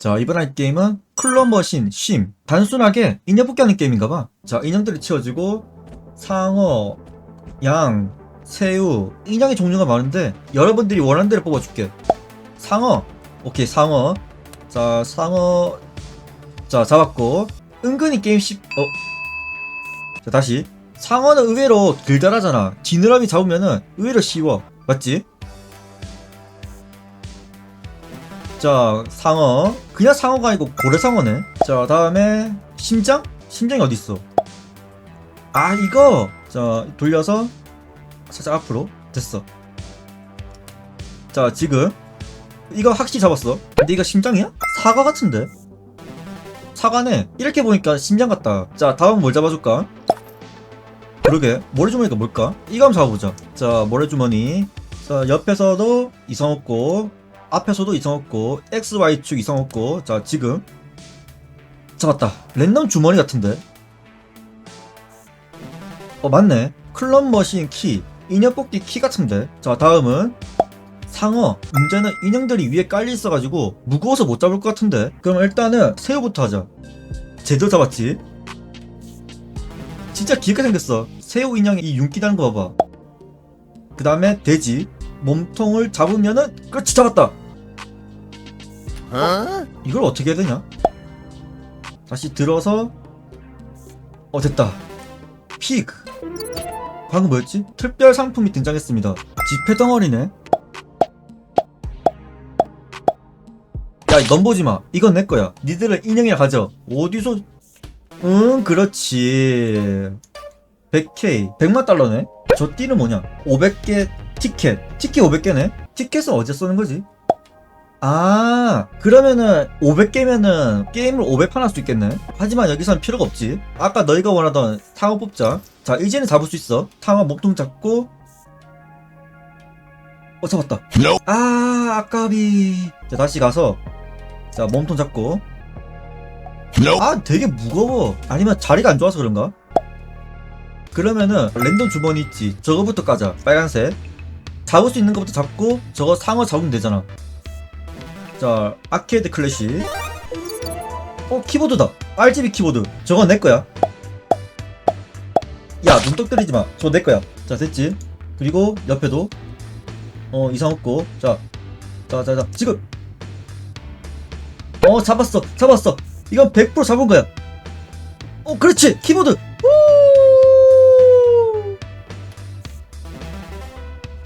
자, 이번 할 게임은 클럽 머신 쉼. 단순하게 인형 뽑기 하는 게임인가봐. 자, 인형들이 치워지고, 상어, 양, 새우, 인형의 종류가 많은데, 여러분들이 원하는 대로 뽑아줄게. 상어. 오케이, 상어. 자, 상어. 자, 잡았고. 은근히 게임 쉽, 어. 자, 다시. 상어는 의외로 들달하잖아. 지느러미 잡으면은 의외로 쉬워. 맞지? 자, 상어. 그냥 상어가 아니고 고래상어네. 자, 다음에 심장? 심장이 어딨어? 아, 이거! 자, 돌려서 살짝 앞으로. 됐어. 자, 지금. 이거 확실히 잡았어. 근데 이거 심장이야? 사과 같은데? 사과네. 이렇게 보니까 심장 같다. 자, 다음 뭘 잡아줄까? 그러게. 모래주머니가 뭘까? 이거 한번 잡아보자. 자, 모래주머니. 자, 옆에서도 이상 없고, 앞에서도 이상 없고, XY축 이상 없고, 자, 지금. 잡았다. 랜덤 주머니 같은데? 어, 맞네. 클럽 머신 키. 인형 뽑기 키 같은데? 자, 다음은. 상어. 문제는 인형들이 위에 깔려 있어가지고, 무거워서 못 잡을 것 같은데? 그럼 일단은 새우부터 하자. 제대로 잡았지? 진짜 귀엽게 생겼어. 새우 인형이 이 윤기 나는 거 봐봐. 그 다음에 돼지. 몸통을 잡으면은, 그렇지, 잡았다! 이걸 어떻게 해야 되냐? 다시 들어서 어 됐다. 피그 방금 뭐였지? 특별 상품이 등장했습니다. 지폐 덩어리네. 야 넌 보지 마. 이건 내 거야. 니들은 인형이나 가져. 어디서? 응 그렇지. 100K 100만 달러네. 저 띠는 뭐냐? 500개 티켓 티켓 500개네 티켓은 어디서 쓰는 거지? 아, 그러면은 500개면은 게임을 500판 할 수 있겠네. 하지만 여기선 필요가 없지. 아까 너희가 원하던 상어 뽑자. 자, 이제는 잡을 수 있어. 상어 목통 잡고. 어, 잡았다. 아, 아까비. 자, 다시 가서. 자, 몸통 잡고. 아, 되게 무거워. 아니면 자리가 안 좋아서 그런가? 그러면은 랜덤 주머니 있지. 저거부터 까자. 빨간색. 잡을 수 있는 것부터 잡고 저거 상어 잡으면 되잖아. 자, 아케이드 클래식. 어, 키보드다. RGB 키보드. 저건 내 거야. 야, 눈독 들이지 마. 저거 내 거야. 자, 됐지? 그리고 옆에도 어, 이상 없고. 자. 자, 자, 자. 지금. 어, 잡았어. 잡았어. 이건 100% 잡은 거야. 어, 그렇지. 키보드.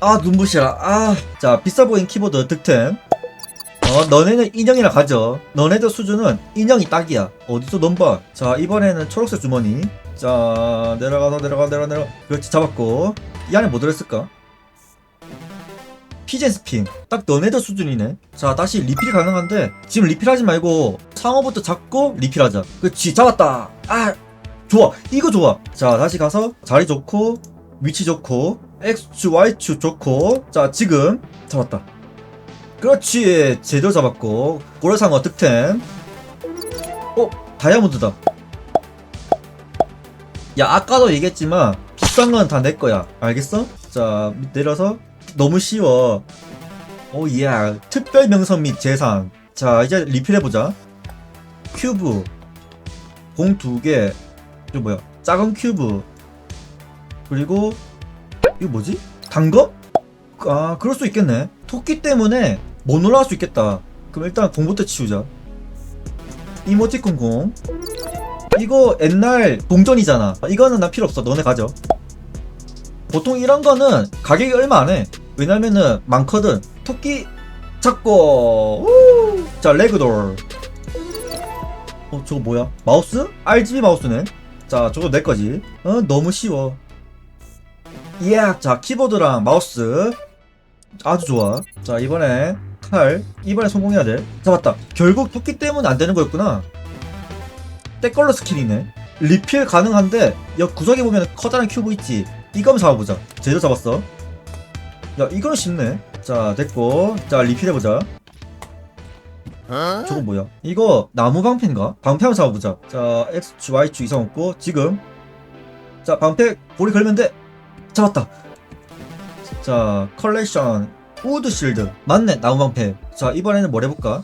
아, 눈부시라. 아. 자, 비싸 보인 키보드 득템. 어, 너네는 인형이나 가져. 너네들 수준은 인형이 딱이야. 어디서 넘봐. 자, 이번에는 초록색 주머니. 자, 내려가서 내려가, 내려가, 내려가. 그렇지, 잡았고. 이 안에 뭐 들었을까? 피젠 스핀. 딱 너네들 수준이네. 자, 다시 리필이 가능한데, 지금 리필하지 말고, 상어부터 잡고, 리필하자. 그렇지, 잡았다. 아, 좋아. 이거 좋아. 자, 다시 가서, 자리 좋고, 위치 좋고, X, Y축 좋고, 자, 지금, 잡았다. 그렇지. 제대로 잡았고. 고래상어 득템. 어? 다이아몬드다. 야 아까도 얘기했지만 비싼 건 다 내 거야. 알겠어? 자 내려서 너무 쉬워. 오예 특별 명성 및 재산 자 이제 리필해보자. 큐브. 공 두개. 이거 뭐야? 작은 큐브. 그리고 이거 뭐지? 단 거? 아 그럴 수 있겠네 토끼 때문에 못 올라갈 수 있겠다. 그럼 일단 공부터 치우자. 이모티콘 공. 이거 옛날 동전이잖아. 이거는 난 필요 없어. 너네 가져. 보통 이런 거는 가격이 얼마 안 해. 왜냐면은 많거든. 토끼 잡고. 우! 자, 레그돌. 어, 저거 뭐야? 마우스? RGB 마우스네. 자, 저거 내 거지. 어, 너무 쉬워. 예, 자, 키보드랑 마우스. 아주 좋아. 자, 이번에 칼. 이번에 성공해야 돼. 잡았다. 결국 토끼 때문에 안 되는 거였구나. 때걸로 스킬이네. 리필 가능한데, 옆 구석에 보면 커다란 큐브 있지. 이거 한번 잡아보자. 제대로 잡았어. 야, 이거는 쉽네. 자, 됐고. 자, 리필해보자. 저거 뭐야? 이거 나무 방패인가? 방패 한번 잡아보자. 자, X, Y, X 이상 없고, 지금. 자, 방패 볼이 걸면 돼. 잡았다. 자, 컬렉션 우드 실드 맞네 나무방패 자 이번에는 뭘 해볼까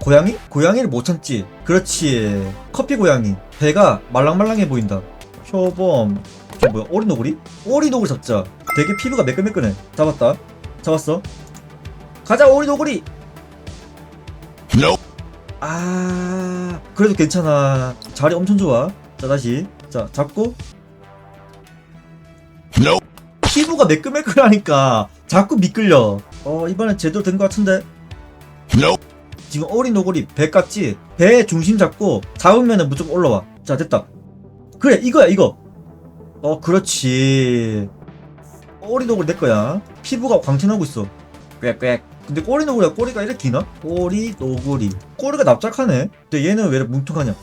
고양이? 고양이를 못 참지. 그렇지. 커피 고양이. 배가 말랑말랑해 보인다. 표범. 저 뭐야? 오리노구리? 오리노구리 잡자. 되게 피부가 매끈매끈해. 잡았다. 잡았어. 가자 오리노구리. 아 그래도 괜찮아. 자리 엄청 좋아. 자 다시. 자 잡고. 피부가 매끈매끈하니까 자꾸 미끌려. 어 이번엔 제대로 된 것 같은데. 지금 어린 노골이 배 깠지? 배 중심 잡고 잡으면 무조건 올라와. 자, 됐다. 그래, 이거야, 이거. 어, 그렇지. 어린 노골 내 거야. 피부가 광채나고 있어. 꽥꽥. 근데 꼬리 노골이야, 꼬리가 이렇게 기나? 꼬리 노골이. 꼬리가 납작하네? 근데 얘는 왜 이렇게 뭉툭하냐?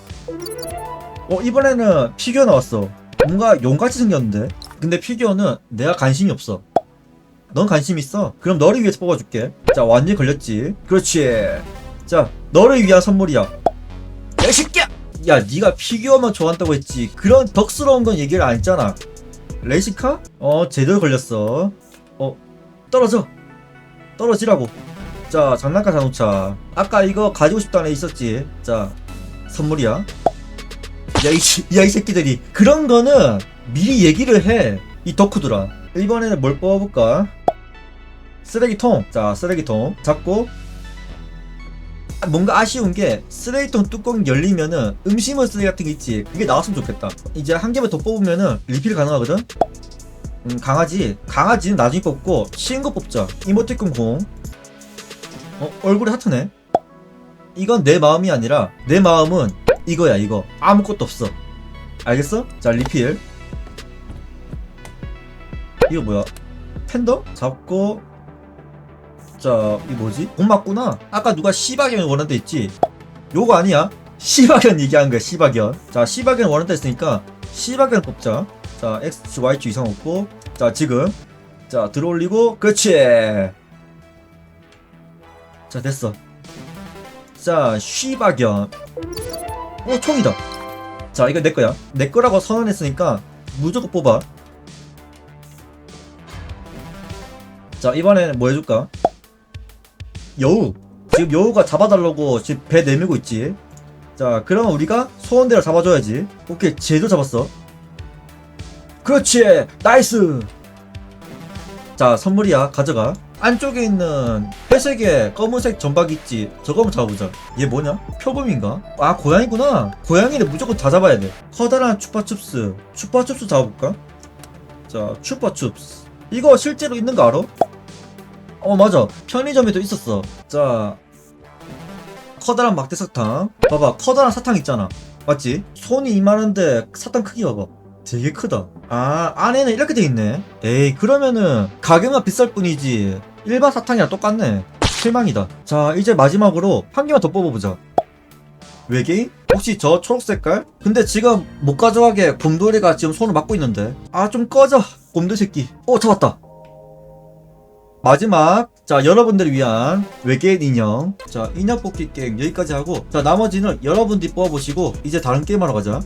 어, 이번에는 피규어 나왔어. 뭔가 용같이 생겼는데? 근데 피규어는 내가 관심이 없어. 넌 관심 있어? 그럼 너를 위해서 뽑아줄게. 자, 완전히 걸렸지. 그렇지. 자, 너를 위한 선물이야. 야, 이 새끼야! 야, 네가 피규어만 좋아한다고 했지. 그런 덕스러운 건 얘기를 안 했잖아. 레시카? 어, 제대로 걸렸어. 어, 떨어져. 떨어지라고. 자, 장난감 자동차. 아까 이거 가지고 싶다는 애 있었지. 자, 선물이야. 야, 이, 씨- 야, 이 새끼들이. 그런 거는 미리 얘기를 해. 이 덕후들아. 이번에는 뭘 뽑아볼까? 쓰레기통. 자, 쓰레기통. 잡고. 뭔가 아쉬운 게 쓰레기통 뚜껑 열리면은 음식물 쓰레기 같은 게 있지. 그게 나왔으면 좋겠다. 이제 한 개만 더 뽑으면은 리필 가능하거든? 음, 강아지. 강아지는 나중에 뽑고 쉬운 거 뽑자. 이모티콘 공. 어, 얼굴에 하트네. 이건 내 마음이 아니라 내 마음은 이거야, 이거. 아무것도 없어. 알겠어? 자, 리필. 이거 뭐야? 팬더? 잡고 자, 이 뭐지? 공 맞구나. 아까 누가 시바견 원한다 했지? 요거 아니야? 시바견 얘기한 거야, 시바견. 자, 시바견 원한다 했으니까 시바견 뽑자. 자, X, Y, Q 이상 없고. 자, 지금. 자, 들어올리고. 그렇지. 자, 됐어. 자, 시바견. 어, 총이다. 자, 이거 내 거야. 내 거라고 선언했으니까 무조건 뽑아. 자, 이번에는 뭐 해줄까? 여우. 지금 여우가 잡아달라고 지금 배 내밀고 있지. 자, 그럼 우리가 소원대로 잡아줘야지. 오케이, 쟤도 잡았어. 그렇지! 나이스! 자, 선물이야. 가져가. 안쪽에 있는 회색의 검은색 점박 있지. 저거 한번 잡아보자. 얘 뭐냐? 표범인가? 아, 고양이구나. 고양이는 무조건 다 잡아야 돼. 커다란 추파춥스. 추파춥스 잡아볼까? 자, 추파춥스. 이거 실제로 있는 거 알아? 어 맞아. 편의점에도 있었어. 자 커다란 막대 사탕. 봐봐 커다란 사탕 있잖아. 맞지? 손이 이만한데 사탕 크기 봐봐. 되게 크다. 아 안에는 이렇게 돼 있네. 에이 그러면은 가격만 비쌀 뿐이지 일반 사탕이랑 똑같네. 실망이다. 자 이제 마지막으로 한 개만 더 뽑아보자. 외계인? 혹시 저 초록색깔? 근데 지금 못 가져가게 곰돌이가 지금 손을 막고 있는데. 아 좀 꺼져 곰돌 새끼. 어 잡았다 마지막. 자 여러분들을 위한 외계인 인형. 자 인형 뽑기 게임 여기까지 하고 자 나머지는 여러분들이 뽑아보시고 이제 다른 게임 하러 가자